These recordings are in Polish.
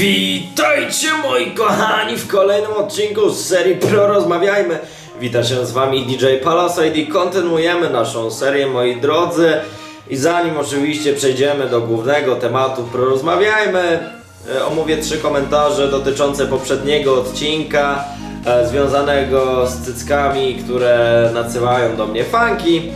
Witajcie moi kochani w kolejnym odcinku z serii Pro Rozmawiajmy. Witam się z wami DJ Palasite i kontynuujemy naszą serię moi drodzy. I zanim oczywiście przejdziemy do głównego tematu Pro Rozmawiajmy, e, omówię trzy komentarze dotyczące poprzedniego odcinka e, związanego z cyckami, które nadsyłają do mnie fanki.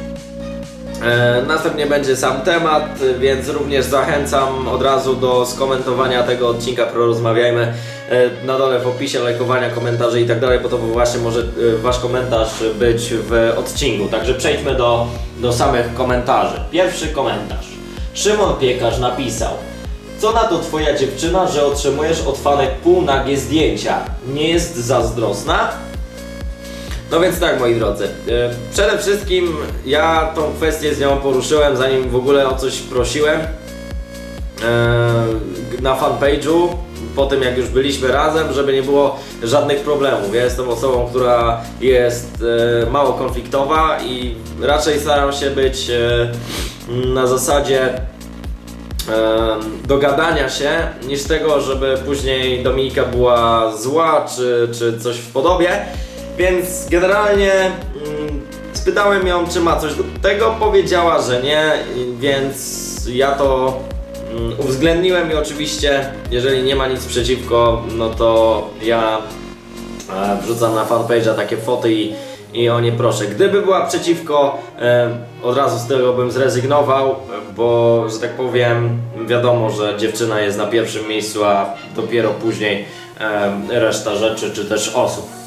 E, Następnie będzie sam temat, więc również zachęcam od razu do skomentowania tego odcinka Porozmawiajmy e, na dole w opisie, lajkowania, komentarzy i tak dalej, bo to właśnie może e, Wasz komentarz być w odcinku. Także przejdźmy do, do samych komentarzy. Pierwszy komentarz. Szymon Piekarz napisał Co na to Twoja dziewczyna, że otrzymujesz od fanek półnagie zdjęcia? Nie jest zazdrosna? No więc tak, moi drodzy. e, Przede wszystkim ja tą kwestię z nią poruszyłem, zanim w ogóle o coś prosiłem. e, Na fanpage'u, po tym jak już byliśmy razem, żeby nie było żadnych problemów. Ja jestem osobą, która jest e, mało konfliktowa i raczej staram się być na zasadzie dogadania się, niż tego, żeby później Dominika była zła, czy, czy coś w podobie. Więc generalnie mm, spytałem ją, czy ma coś do tego. Powiedziała, że nie, więc ja to mm, uwzględniłem i oczywiście, jeżeli nie ma nic przeciwko, no to ja e, wrzucam na fanpage'a takie foty i, i o nie proszę. Gdyby była przeciwko, e, od razu z tego bym zrezygnował, bo że tak powiem, wiadomo, że dziewczyna jest na pierwszym miejscu, a dopiero później e, reszta rzeczy czy też osób.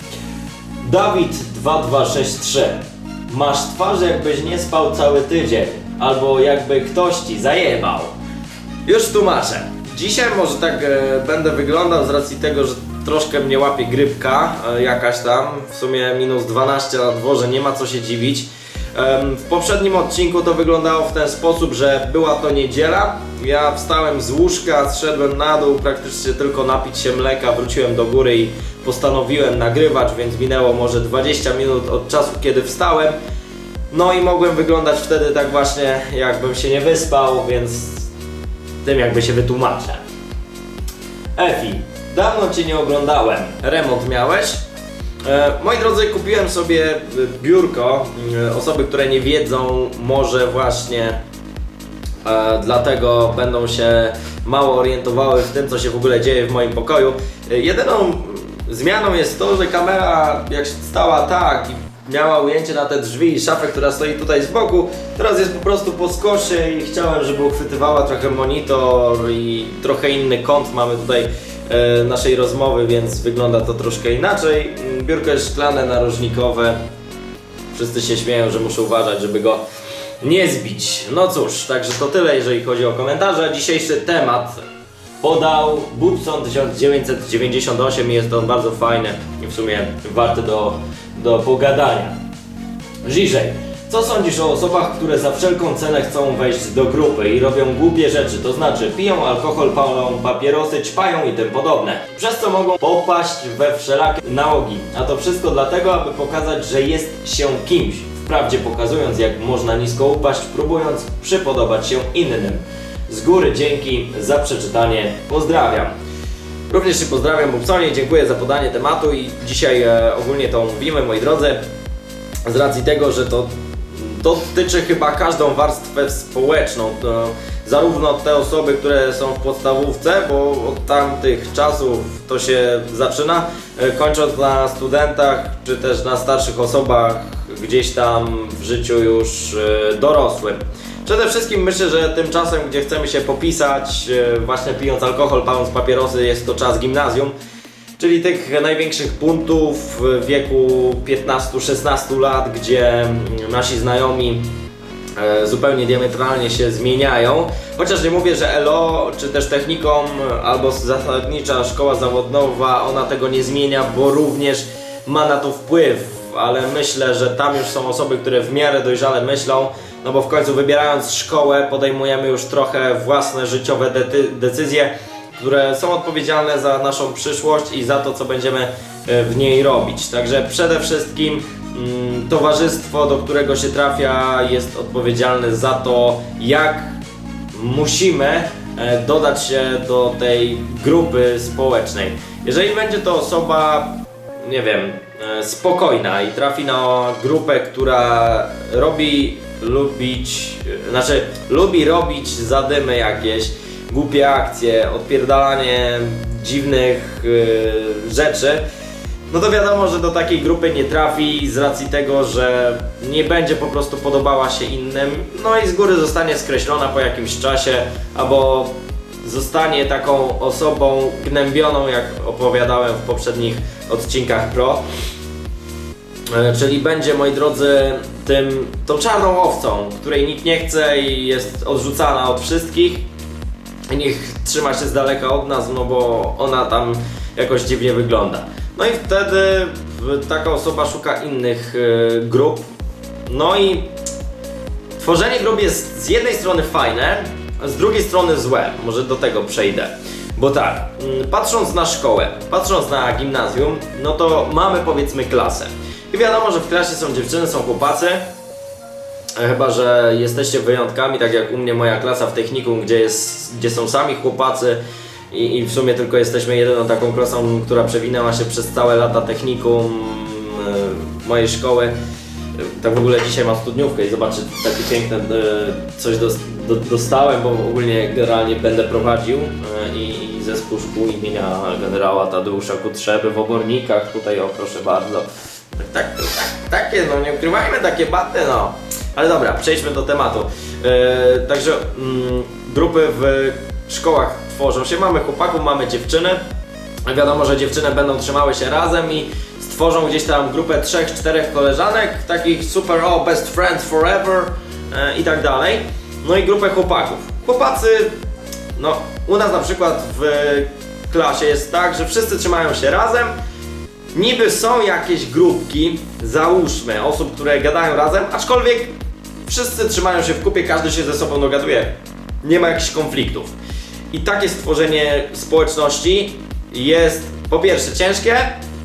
Dawid2263 Masz twarz jakbyś nie spał cały tydzień, albo jakby ktoś ci zajebał. Już tłumaczę. Dzisiaj może tak e, będę wyglądał z racji tego, że troszkę mnie łapie grypka e, jakaś tam, w sumie minus 12 na dworze, nie ma co się dziwić. W poprzednim odcinku to wyglądało w ten sposób, że była to niedziela. Ja wstałem z łóżka, zszedłem na dół, praktycznie tylko napić się mleka, wróciłem do góry i postanowiłem nagrywać, więc minęło może 20 minut od czasu, kiedy wstałem. No i mogłem wyglądać wtedy tak właśnie, jakbym się nie wyspał, więc tym jakby się wytłumaczę. Efi, dawno Cię nie oglądałem. Remont miałeś? E, moi drodzy, kupiłem sobie e, biurko. E, Osoby, które nie wiedzą, może właśnie dlatego będą się mało orientowały w tym, co się w ogóle dzieje w moim pokoju. Jedyną zmianą jest to, że kamera jak stała tak i miała ujęcie na te drzwi i szafę, która stoi tutaj z boku, teraz jest po prostu po skosie i chciałem, żeby uchwytywała trochę monitor i trochę inny kąt mamy tutaj naszej rozmowy, więc wygląda to troszkę inaczej. Biurko szklane, narożnikowe. Wszyscy się śmieją, że muszę uważać, żeby go nie zbić. No cóż, także to tyle, jeżeli chodzi o komentarze. Dzisiejszy temat podał Bubson 1998 i jest on bardzo fajny i w sumie warty do, do pogadania. Żyżej, co sądzisz o osobach, które za wszelką cenę chcą wejść do grupy i robią głupie rzeczy, to znaczy piją alkohol, palą papierosy, ćpają i tym podobne, przez co mogą popaść we wszelakie nałogi, a to wszystko dlatego, aby pokazać, że jest się kimś, wprawdzie pokazując jak można nisko upaść, próbując przypodobać się innym. Z góry dzięki za przeczytanie, pozdrawiam. Również się pozdrawiam Bubsonie, dziękuję za podanie tematu i dzisiaj e, ogólnie to omówimy, moi drodzy z racji tego, że to dotyczy chyba każdą warstwę społeczną. To zarówno te osoby, które są w podstawówce, bo od tamtych czasów to się zaczyna, e, kończąc na studentach, czy też na starszych osobach gdzieś tam w życiu już e, dorosłym. Przede wszystkim myślę, że tym czasem, gdzie chcemy się popisać, e, właśnie pijąc alkohol, paląc papierosy, jest to czas gimnazjum. Czyli tych największych punktów w wieku 15-16 lat, gdzie nasi znajomi e, zupełnie diametralnie się zmieniają. Chociaż nie mówię, że ELO czy też technikom albo zasadnicza szkoła zawodowa ona tego nie zmienia, bo również ma na to wpływ, ale myślę, że tam już są osoby, które w miarę dojrzale myślą, no bo w końcu wybierając szkołę podejmujemy już trochę własne życiowe decyzje, które są odpowiedzialne za naszą przyszłość i za to, co będziemy e, w niej robić. Także przede wszystkim mm, towarzystwo, do którego się trafia, jest odpowiedzialne za to, jak musimy e, dodać się do tej grupy społecznej. Jeżeli będzie to osoba, nie wiem, e, spokojna i trafi na grupę, która robi lubić, znaczy lubi robić zadymy jakieś, głupie akcje, odpierdalanie dziwnych e, rzeczy, no to wiadomo, że do takiej grupy nie trafi z racji tego, że nie będzie po prostu podobała się innym, no i z góry zostanie skreślona po jakimś czasie, albo zostanie taką osobą gnębioną, jak opowiadałem w poprzednich odcinkach Pro. E, Czyli będzie, moi drodzy, tym, tą czarną owcą, której nikt nie chce i jest odrzucana od wszystkich. Niech trzyma się z daleka od nas, no bo ona tam jakoś dziwnie wygląda. No i wtedy taka osoba szuka innych e, grup. No i tworzenie grup jest z jednej strony fajne, a z drugiej strony złe. Może do tego przejdę. Bo tak, mm, patrząc na szkołę, patrząc na gimnazjum, no to mamy powiedzmy klasę. I wiadomo, że w klasie są dziewczyny, są chłopacy. E, Chyba, że jesteście wyjątkami, tak jak u mnie moja klasa w technikum, gdzie, jest, gdzie są sami chłopacy i, i w sumie tylko jesteśmy jedyną taką klasą, która przewinęła się przez całe lata technikum e, mojej szkoły. E, Tak w ogóle dzisiaj mam studniówkę i zobaczcie, takie piękne coś dos, do, dostałem, bo ogólnie generalnie będę prowadził i, i zespół szkół imienia generała Tadeusza Kutrzeby w Obornikach, tutaj o proszę bardzo. Tak, tak, tak, takie, no nie ukrywajmy takie baty, no. Ale dobra, przejdźmy do tematu. E, także mm, grupy w szkołach tworzą się, mamy chłopaków, mamy dziewczyny. Wiadomo, że dziewczyny będą trzymały się razem i stworzą gdzieś tam grupę trzech, czterech koleżanek, takich super, o, best friends forever e, i tak dalej. No i grupę chłopaków. Chłopacy, no u nas na przykład w klasie jest tak, że wszyscy trzymają się razem, Niby są jakieś grupki, załóżmy, osób, które gadają razem, aczkolwiek wszyscy trzymają się w kupie, każdy się ze sobą dogaduje. Nie ma jakichś konfliktów. I takie stworzenie społeczności jest po pierwsze ciężkie,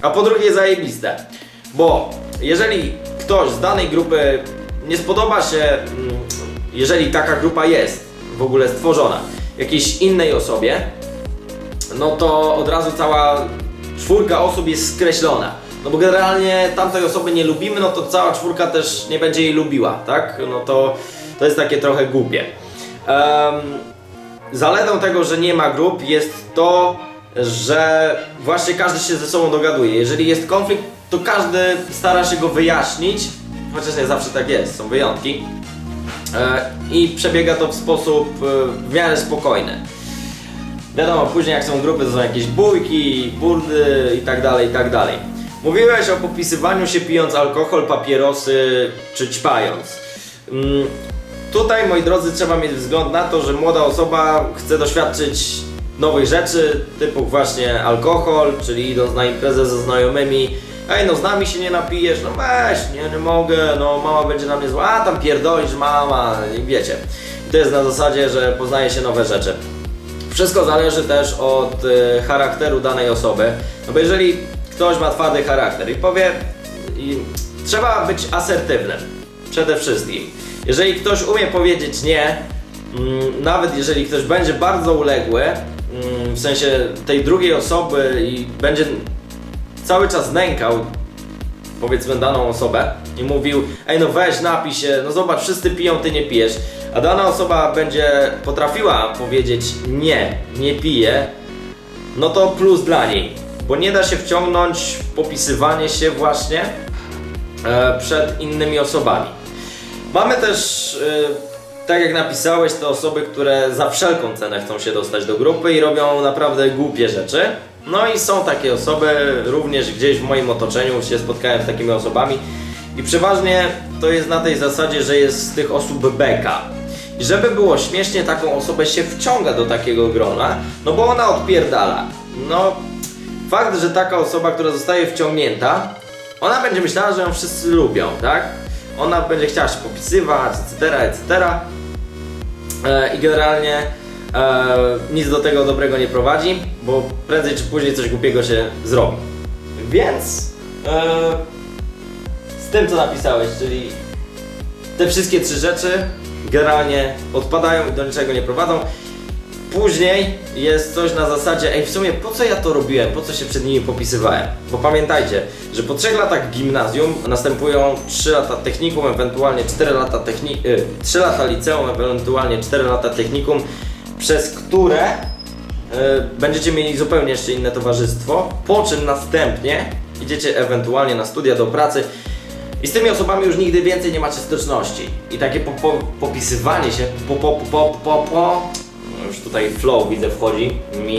a po drugie zajebiste. Bo jeżeli ktoś z danej grupy nie spodoba się, mm, jeżeli taka grupa jest w ogóle stworzona, jakiejś innej osobie, no to od razu cała czwórka osób jest skreślona. No bo generalnie tamtej osoby nie lubimy, no to cała czwórka też nie będzie jej lubiła, tak? No to, to jest takie trochę głupie. Em, zaletą tego, że nie ma grup jest to, że właśnie każdy się ze sobą dogaduje. Jeżeli jest konflikt, to każdy stara się go wyjaśnić, chociaż nie zawsze tak jest, są wyjątki. E, I przebiega to w sposób e, w miarę spokojny. Wiadomo, później jak są grupy, to są jakieś bójki, burdy i tak dalej, i tak dalej. Mówiłeś o popisywaniu się pijąc alkohol, papierosy czy ćpając. Mm, tutaj, moi drodzy, trzeba mieć wzgląd na to, że młoda osoba chce doświadczyć nowych rzeczy, typu właśnie alkohol, czyli idąc na imprezę ze znajomymi. Ej, no z nami się nie napijesz, no weź, nie, nie mogę, no mama będzie na mnie zła, a tam pierdolisz mama, i wiecie. To jest na zasadzie, że poznaje się nowe rzeczy. Wszystko zależy też od y, charakteru danej osoby. No bo jeżeli ktoś ma twardy charakter i powie, i trzeba być asertywnym przede wszystkim. Jeżeli ktoś umie powiedzieć nie, mm, nawet jeżeli ktoś będzie bardzo uległy, mm, w sensie tej drugiej osoby i będzie cały czas nękał powiedzmy daną osobę i mówił ej no weź napij się, no zobacz wszyscy piją, ty nie pijesz a dana osoba będzie potrafiła powiedzieć nie, nie piję no to plus dla niej bo nie da się wciągnąć w popisywanie się właśnie e, przed innymi osobami mamy też e, tak jak napisałeś te osoby, które za wszelką cenę chcą się dostać do grupy i robią naprawdę głupie rzeczy no i są takie osoby, również gdzieś w moim otoczeniu się spotkałem z takimi osobami i przeważnie to jest na tej zasadzie, że jest z tych osób beka. I żeby było śmiesznie, taką osobę się wciąga do takiego grona, no bo ona odpierdala. No, fakt, że taka osoba, która zostaje wciągnięta, ona będzie myślała, że ją wszyscy lubią, tak? Ona będzie chciała się popisywać, etc., etc. E, I generalnie e, nic do tego dobrego nie prowadzi, bo prędzej czy później coś głupiego się zrobi. Więc e, z tym co napisałeś, czyli te wszystkie trzy rzeczy generalnie odpadają i do niczego nie prowadzą. Później jest coś na zasadzie, ej w sumie po co ja to robiłem, po co się przed nimi popisywałem? Bo pamiętajcie, że po 3 latach gimnazjum następują 3 lata technikum, ewentualnie 4 lata techni- y, 3 lata liceum, ewentualnie 4 lata technikum, przez które y, będziecie mieli zupełnie jeszcze inne towarzystwo, po czym następnie idziecie ewentualnie na studia do pracy i z tymi osobami już nigdy więcej nie macie styczności. I takie po, po, popisywanie się, po, po, po, po, po, już tutaj flow widzę wchodzi mi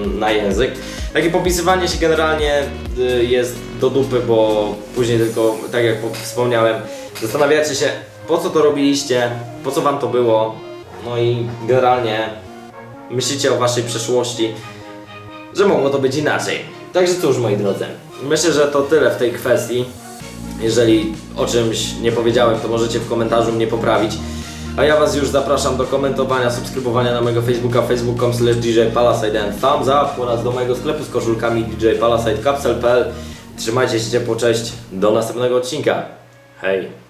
mm, na język. Takie popisywanie się generalnie y, jest do dupy, bo później tylko, tak jak po- wspomniałem, zastanawiacie się, po co to robiliście, po co wam to było, no i generalnie myślicie o waszej przeszłości, że mogło to być inaczej. Także cóż, moi drodzy, myślę, że to tyle w tej kwestii. Jeżeli o czymś nie powiedziałem, to możecie w komentarzu mnie poprawić. A ja Was już zapraszam do komentowania, subskrybowania na mojego Facebooka facebook.com slash DJ Palaside and thumbs up oraz do mojego sklepu z koszulkami DJ Palaside Capsule.pl Trzymajcie się ciepło, cześć, do następnego odcinka. Hej!